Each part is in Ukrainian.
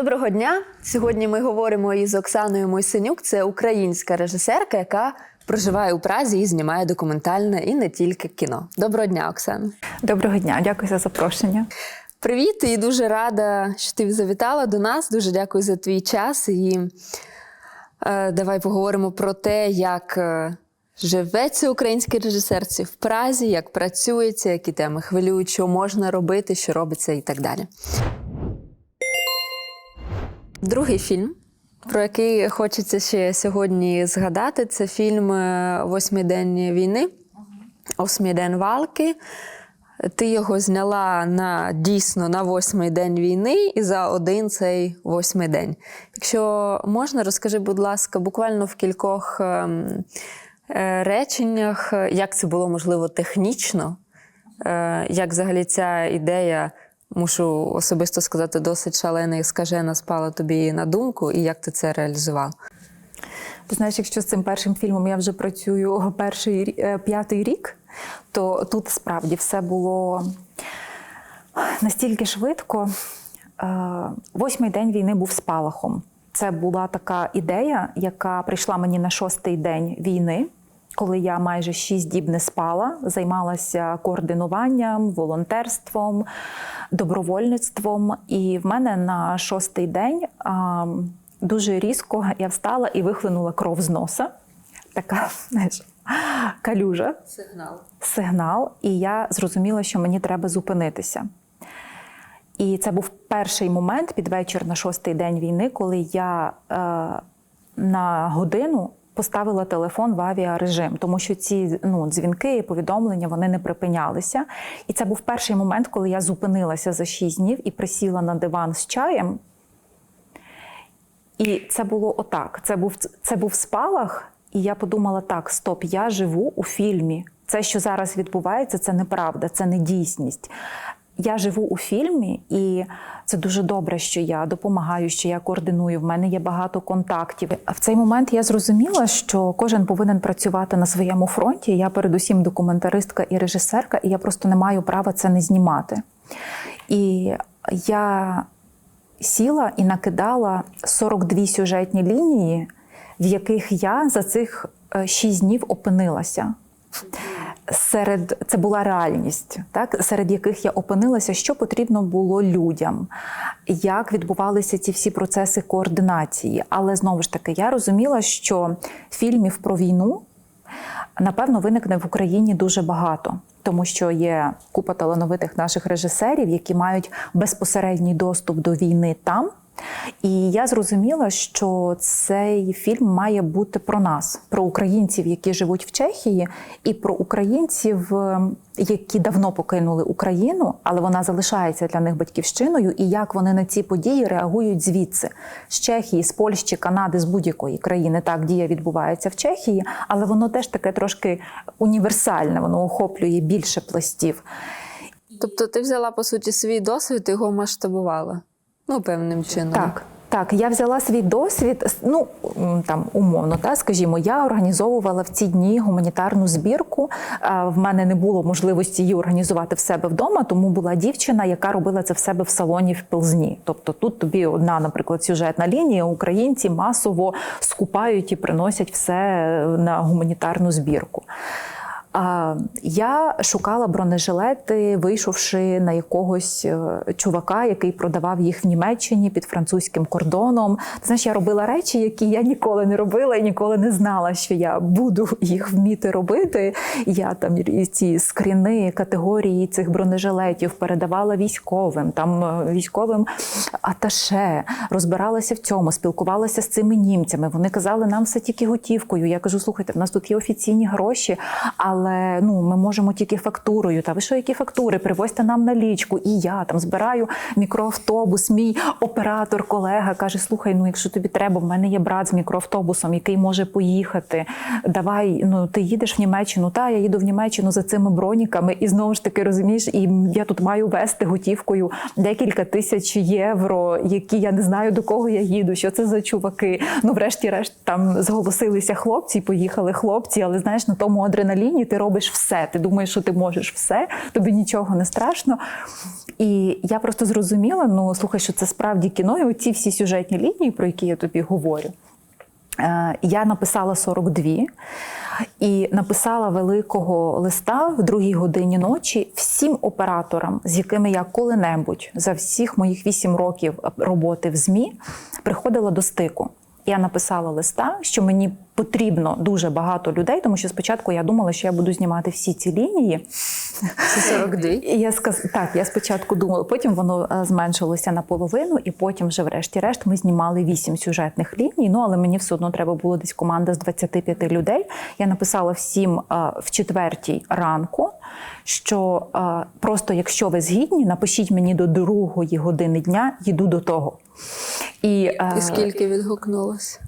Доброго дня! Сьогодні ми говоримо із Оксаною Мойсенюк. Це українська режисерка, яка проживає у Празі і знімає документальне і не тільки кіно. Доброго дня, Оксана. Доброго дня, дякую за запрошення. Привіт, і дуже рада, що ти завітала до нас. Дуже дякую за твій час. І е, давай поговоримо про те, як е, живеться українській режисерці в Празі, як працюється, які теми хвилюють, що можна робити, що робиться і так далі. Другий фільм, про який хочеться ще сьогодні згадати, це фільм е, Восьмий день війни, Осмій день валки. Ти його зняла на дійсно на восьмий день війни і за один цей восьмий день. Якщо можна, розкажи, будь ласка, буквально в кількох ем, е, реченнях, як це було можливо технічно, е, як взагалі ця ідея, мушу особисто сказати, досить шалена і скажена спала тобі на думку, і як ти це реалізував? Ти знаєш, якщо з цим першим фільмом я вже працюю перший е, п'ятий рік, то тут справді все було настільки швидко. Е, Восьмий день війни був спалахом. Це була така ідея, яка прийшла мені на шостий день війни, коли я майже шість діб не спала, займалася координуванням, волонтерством, добровольництвом. І в мене на шостий день а, дуже різко я встала і вихлинула кров з носа. Така, знаєш, калюжа Сигнал. сигнал, і я зрозуміла, що мені треба зупинитися. І це був перший момент під вечір на шостий день війни, коли я е, на годину поставила телефон в авіарежим, тому що ці ну, дзвінки і повідомлення вони не припинялися. І це був перший момент, коли я зупинилася за шість днів і присіла на диван з чаєм. І це було отак. Це був, це був спалах, і я подумала: так, стоп, я живу у фільмі. Це, що зараз відбувається, це неправда, це не дійсність. Я живу у фільмі, і це дуже добре, що я допомагаю, що я координую. В мене є багато контактів. А в цей момент я зрозуміла, що кожен повинен працювати на своєму фронті. Я передусім документаристка і режисерка, і я просто не маю права це не знімати. І я сіла і накидала 42 сюжетні лінії, в яких я за цих 6 днів опинилася. Серед це була реальність, так серед яких я опинилася, що потрібно було людям, як відбувалися ці всі процеси координації. Але знову ж таки, я розуміла, що фільмів про війну напевно виникне в Україні дуже багато, тому що є купа талановитих наших режисерів, які мають безпосередній доступ до війни там. І я зрозуміла, що цей фільм має бути про нас, про українців, які живуть в Чехії, і про українців, ем, які давно покинули Україну, але вона залишається для них батьківщиною, і як вони на ці події реагують звідси з Чехії, з Польщі, Канади, з будь-якої країни. Так дія відбувається в Чехії, але воно теж таке трошки універсальне, воно охоплює більше пластів. Тобто ти взяла по суті свій досвід і його масштабувала. Ну, певним чином. Так. Так, я взяла свій досвід, ну там умовно, та скажімо, я організовувала в ці дні гуманітарну збірку. В мене не було можливості її організувати в себе вдома, тому була дівчина, яка робила це в себе в салоні в Пилзні. Тобто тут тобі одна, наприклад, сюжетна лінія. Українці масово скупають і приносять все на гуманітарну збірку. Я шукала бронежилети, вийшовши на якогось е, чувака, який продавав їх в Німеччині під французьким кордоном. Знаєш, я робила речі, які я ніколи не робила і ніколи не знала, що я буду їх вміти робити. Я там ці скріни, категорії цих бронежилетів передавала військовим, там е, військовим аташе, розбиралася в цьому, спілкувалася з цими німцями. Вони казали, нам все тільки готівкою. Я кажу, слухайте, в нас тут є офіційні гроші, але ну ми можемо тільки фактурою. Та ви що, які фактури? Привозьте нам налічку. І я там збираю мікроавтобус. Мій оператор, колега каже: Слухай, ну якщо тобі треба, в мене є брат з мікроавтобусом, який може поїхати. Давай, ну ти їдеш в Німеччину. Та я їду в Німеччину за цими броніками, і знову ж таки розумієш, і я тут маю вести готівкою декілька тисяч євро, які я не знаю до кого я їду, що це за чуваки. Ну, врешті-решт, там зголосилися хлопці, поїхали хлопці, але знаєш, на тому адреналіні ти робиш все. Ти думаєш, що ти можеш все, тобі нічого не страшно. І я просто зрозуміла: ну слухай, що це справді кіно, і оці всі сюжетні лінії, про які я тобі говорю. Е, Я написала 42 і написала великого листа в другій годині ночі всім операторам, з якими я коли-небудь за всіх моїх 8 років роботи в ЗМІ приходила до стику. Я написала листа, що мені потрібно дуже багато людей, тому що спочатку я думала, що я буду знімати всі ці лінії. Це 42. Я сказ... так, я спочатку думала, потім воно е, зменшилося наполовину, і потім, вже, врешті-решт, ми знімали вісім сюжетних ліній. Ну але мені все одно треба було десь команда з 25 людей. Я написала всім е, в четвертій ранку, що е, просто, якщо ви згідні, напишіть мені до другої години дня, їду до того. І, е, І скільки відгукнулося?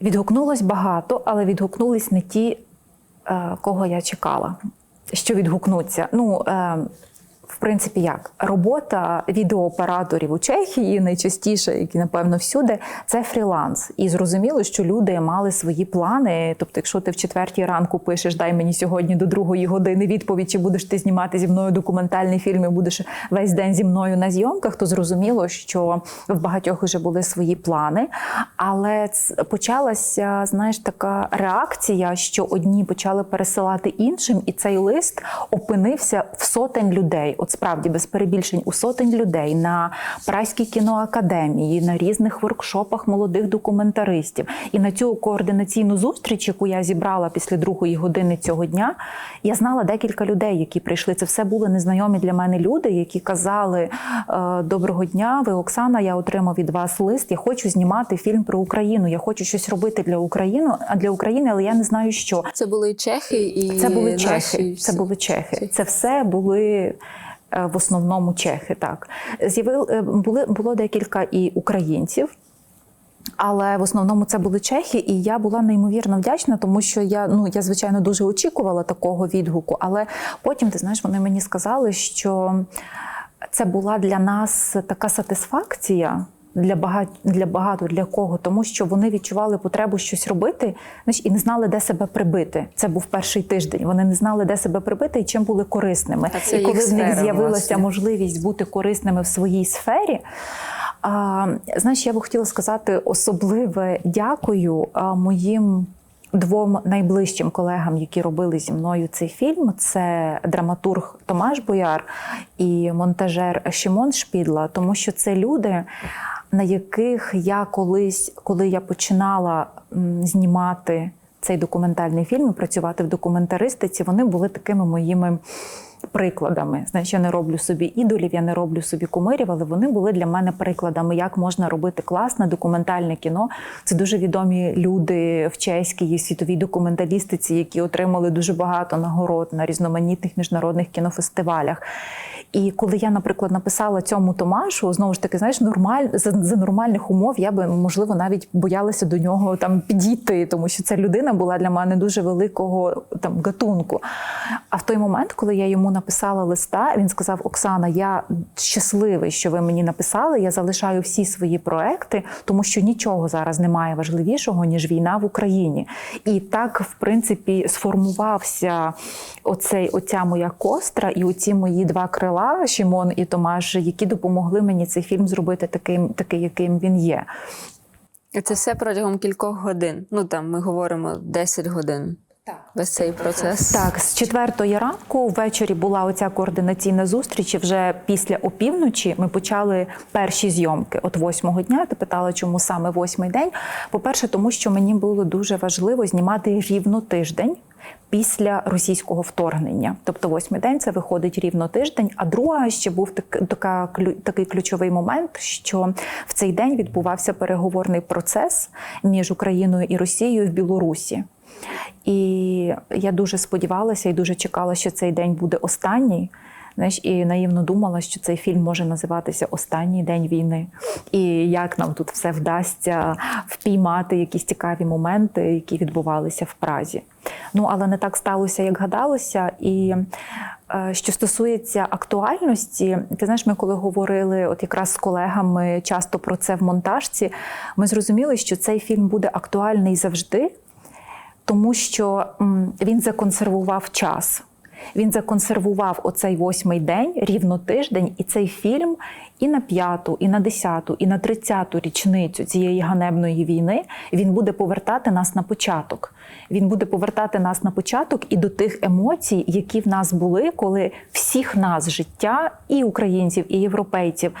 Відгукнулось багато, але відгукнулись не ті, е, кого я чекала, що відгукнуться. Ну, е, в принципі, як робота відеооператорів у Чехії найчастіше, як і напевно всюди, це фріланс. І зрозуміло, що люди мали свої плани. Тобто, якщо ти в четвертій ранку пишеш, дай мені сьогодні до другої години відповідь, чи будеш ти знімати зі мною документальний фільм і будеш весь день зі мною на зйомках, то зрозуміло, що в багатьох вже були свої плани. Але почалася, знаєш, така реакція, що одні почали пересилати іншим, і цей лист опинився в сотень людей. От справді без перебільшень у сотень людей на Праській кіноакадемії, на різних воркшопах молодих документаристів. І на цю координаційну зустріч, яку я зібрала після другої години цього дня, я знала декілька людей, які прийшли. Це все були незнайомі для мене люди, які казали: «Е, Доброго дня, ви Оксана. Я отримав від вас лист. Я хочу знімати фільм про Україну. Я хочу щось робити для України, а для України, але я не знаю, що. Це були чехи і Це були чехи. всі. Це були чехи. Це все були. Е, В основному чехи, так з'явили е, були було декілька і українців, але в основному це були чехи, і я була неймовірно вдячна, тому що я ну я звичайно дуже очікувала такого відгуку. Але потім ти знаєш, вони мені сказали, що це була для нас така сатисфакція. Для багато для багато для кого, тому що вони відчували потребу щось робити, знаєш, і не знали, де себе прибити. Це був перший тиждень. Вони не знали, де себе прибити і чим були корисними. Це і коли в них з'явилася власне. можливість бути корисними в своїй сфері. А, знаєш, я би хотіла сказати особливе дякую моїм. Двом найближчим колегам, які робили зі мною цей фільм, це драматург Томаш Бояр і монтажер Шимон Шпідла, тому що це люди, на яких я колись, коли я починала знімати цей документальний фільм і працювати в документаристиці, вони були такими моїми прикладами. Знаєш, я не роблю собі ідолів, я не роблю собі кумирів, але вони були для мене прикладами, як можна робити класне документальне кіно. Це дуже відомі люди в чеській світовій документалістиці, які отримали дуже багато нагород на різноманітних міжнародних кінофестивалях. І коли я, наприклад, написала цьому Томашу, знову ж таки, знаєш, нормаль за, за нормальних умов я би можливо навіть боялася до нього там підійти, тому що ця людина була для мене дуже великого там гатунку. А в той момент, коли я йому написала листа, він сказав: Оксана, я щасливий, що ви мені написали. Я залишаю всі свої проекти, тому що нічого зараз немає важливішого ніж війна в Україні. І так, в принципі, сформувався оцей оця моя костра і оці мої два крила, Шімон і Томаш, які допомогли мені цей фільм зробити таким, такий, яким він є. Це все протягом кількох годин. Ну там ми говоримо 10 годин. Так. Весь цей процес. Так, з четвертої ранку ввечері була оця координаційна зустріч. і Вже після опівночі ми почали перші зйомки. От восьмого дня ти питала, чому саме восьмий день. По-перше, тому що мені було дуже важливо знімати рівно тиждень. Після російського вторгнення, тобто восьмий день це виходить рівно тиждень. А друга ще був так, така такий ключовий момент, що в цей день відбувався переговорний процес між Україною і Росією в Білорусі. І я дуже сподівалася і дуже чекала, що цей день буде останній. Знаєш, і наївно думала, що цей фільм може називатися Останній день війни. І як нам тут все вдасться впіймати якісь цікаві моменти, які відбувалися в Празі. Ну, але не так сталося, як гадалося. І е, що стосується актуальності, ти знаєш, ми коли говорили от якраз з колегами часто про це в монтажці, ми зрозуміли, що цей фільм буде актуальний завжди. Тому що він законсервував час. Він законсервував оцей восьмий день, рівно тиждень, і цей фільм і на п'яту, і на десяту, і на тридцяту річницю цієї ганебної війни він буде повертати нас на початок. Він буде повертати нас на початок і до тих емоцій, які в нас були, коли всіх нас життя, і українців, і європейців,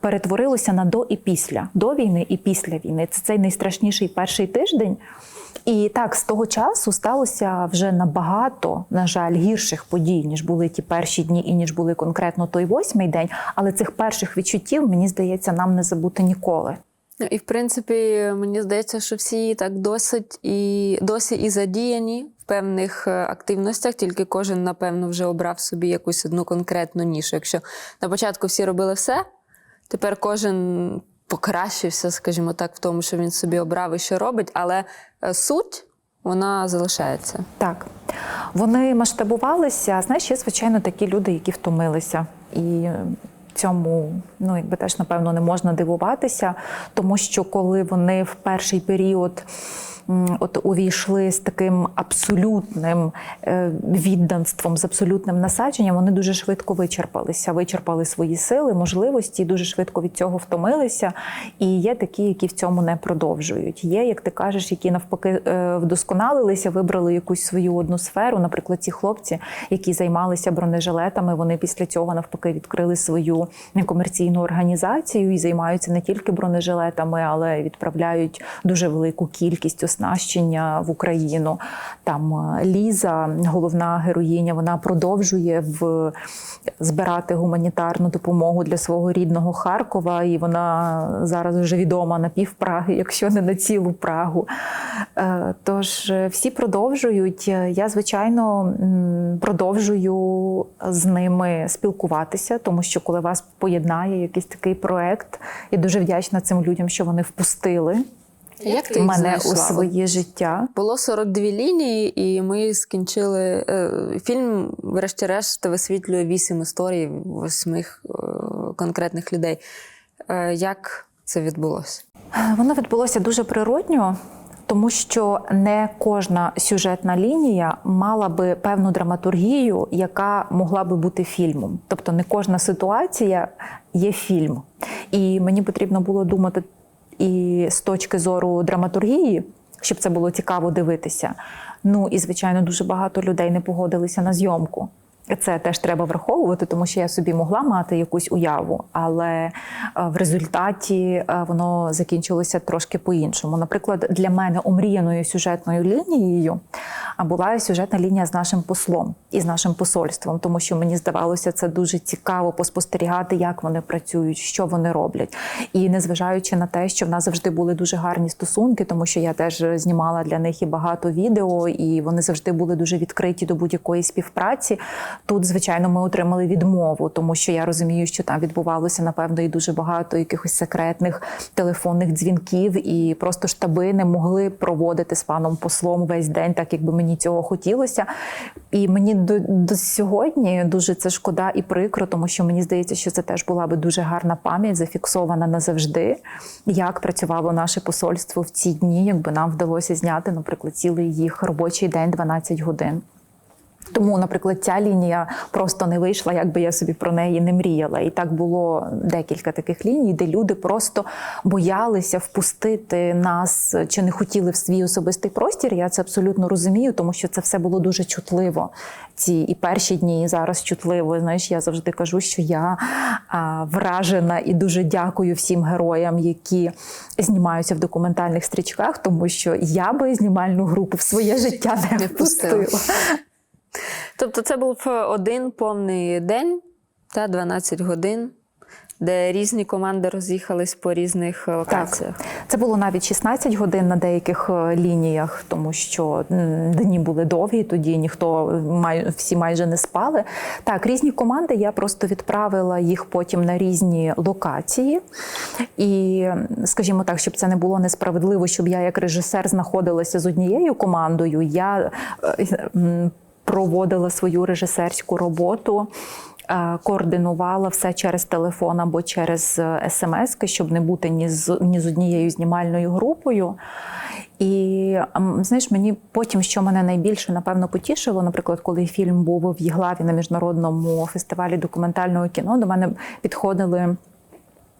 перетворилося на до і після, до війни і після війни. Це цей найстрашніший перший тиждень. І так, з того часу сталося вже набагато, на жаль, гірших подій, ніж були ті перші дні, і ніж були конкретно той восьмий день. Але цих перших відчуттів, мені здається, нам не забути ніколи. Ну, І в принципі, мені здається, що всі так досить і досі і задіяні в певних е, активностях, тільки кожен, напевно, вже обрав собі якусь одну конкретну нішу. Якщо на початку всі робили все, тепер кожен покращився, скажімо так, в тому, що він собі обрав і що робить, але е, суть вона залишається. Так, вони масштабувалися. Знаєш, є звичайно такі люди, які втомилися. І цьому ну якби теж напевно не можна дивуватися, тому що коли вони в перший період. От увійшли з таким абсолютним е, відданством, з абсолютним насадженням, вони дуже швидко вичерпалися, вичерпали свої сили, можливості, дуже швидко від цього втомилися. І є такі, які в цьому не продовжують. Є, як ти кажеш, які навпаки е, вдосконалилися, вибрали якусь свою одну сферу. Наприклад, ці хлопці, які займалися бронежилетами, вони після цього навпаки відкрили свою некомерційну організацію і займаються не тільки бронежилетами, але відправляють дуже велику кількість оснащення в Україну. Там е, Ліза, головна героїня, вона продовжує в збирати гуманітарну допомогу для свого рідного Харкова, і вона зараз вже відома на пів Праги, якщо не на цілу Прагу. Е, Тож е, всі продовжують. Я, звичайно, продовжую з ними спілкуватися, тому що коли вас поєднає якийсь такий проект, я дуже вдячна цим людям, що вони впустили Як ти мене знайшла? у своє життя. Було 42 лінії, і ми скінчили. е, Фільм, врешті-решт, висвітлює вісім історій восьмих е, конкретних людей. Е, Як це відбулося? Воно відбулося дуже природньо, тому що не кожна сюжетна лінія мала би певну драматургію, яка могла би бути фільмом. Тобто не кожна ситуація є фільм. І мені потрібно було думати і з точки зору драматургії, щоб це було цікаво дивитися. Ну і звичайно, дуже багато людей не погодилися на зйомку. Це теж треба враховувати, тому що я собі могла мати якусь уяву, але е, в результаті е, воно закінчилося трошки по-іншому. Наприклад, для мене омріяною сюжетною лінією була сюжетна лінія з нашим послом і з нашим посольством, тому що мені здавалося це дуже цікаво поспостерігати, як вони працюють, що вони роблять. І незважаючи на те, що в нас завжди були дуже гарні стосунки, тому що я теж знімала для них і багато відео, і вони завжди були дуже відкриті до будь-якої співпраці. Тут, звичайно, ми отримали відмову, тому що я розумію, що там відбувалося напевно і дуже багато якихось секретних телефонних дзвінків, і просто штаби не могли проводити з паном послом весь день, так як би мені цього хотілося. І мені до, до сьогодні дуже це шкода і прикро, тому що мені здається, що це теж була би дуже гарна пам'ять, зафіксована назавжди, як працювало наше посольство в ці дні, якби нам вдалося зняти, наприклад, цілий їх робочий день 12 годин. Тому, наприклад, ця лінія просто не вийшла, якби я собі про неї не мріяла. І так було декілька таких ліній, де люди просто боялися впустити нас чи не хотіли в свій особистий простір. Я це абсолютно розумію, тому що це все було дуже чутливо. Ці і перші дні, і зараз чутливо. Знаєш, я завжди кажу, що я а, вражена і дуже дякую всім героям, які знімаються в документальних стрічках, тому що я би знімальну групу в своє життя не, Не впустила. Тобто, це був один повний день та 12 годин, де різні команди роз'їхались по різних е, локаціях. Це було навіть 16 годин на деяких е, лініях, тому що дні були довгі, тоді ніхто всі майже не спали. Так, різні команди. Я просто відправила їх потім на різні локації. І, скажімо так, щоб це не було несправедливо, щоб я як режисер знаходилася з однією командою. Я е, проводила свою режисерську роботу. е, Координувала все через телефон або через смс, щоб не бути ні з ні з однією знімальною групою. І знаєш, мені потім, що мене найбільше напевно потішило, наприклад, коли фільм був в Єглаві на міжнародному фестивалі документального кіно, до мене підходили.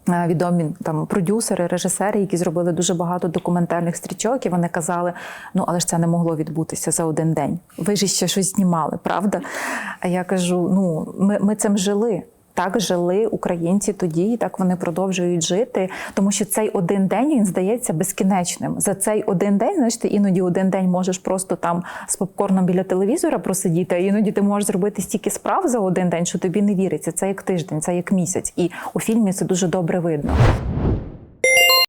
Е, Відомі там продюсери, режисери, які зробили дуже багато документальних стрічок, і вони казали: ну але ж це не могло відбутися за один день. Ви ж ще щось знімали, правда? А я кажу: ну, ми, ми цим жили. Так жили українці тоді, і так вони продовжують жити, тому що цей один день він здається безкінечним. За цей один день, знаєш, ти іноді один день можеш просто там з попкорном біля телевізора просидіти, а іноді ти можеш зробити стільки справ за один день, що тобі не віриться. Це як тиждень, це як місяць. І у фільмі це дуже добре видно.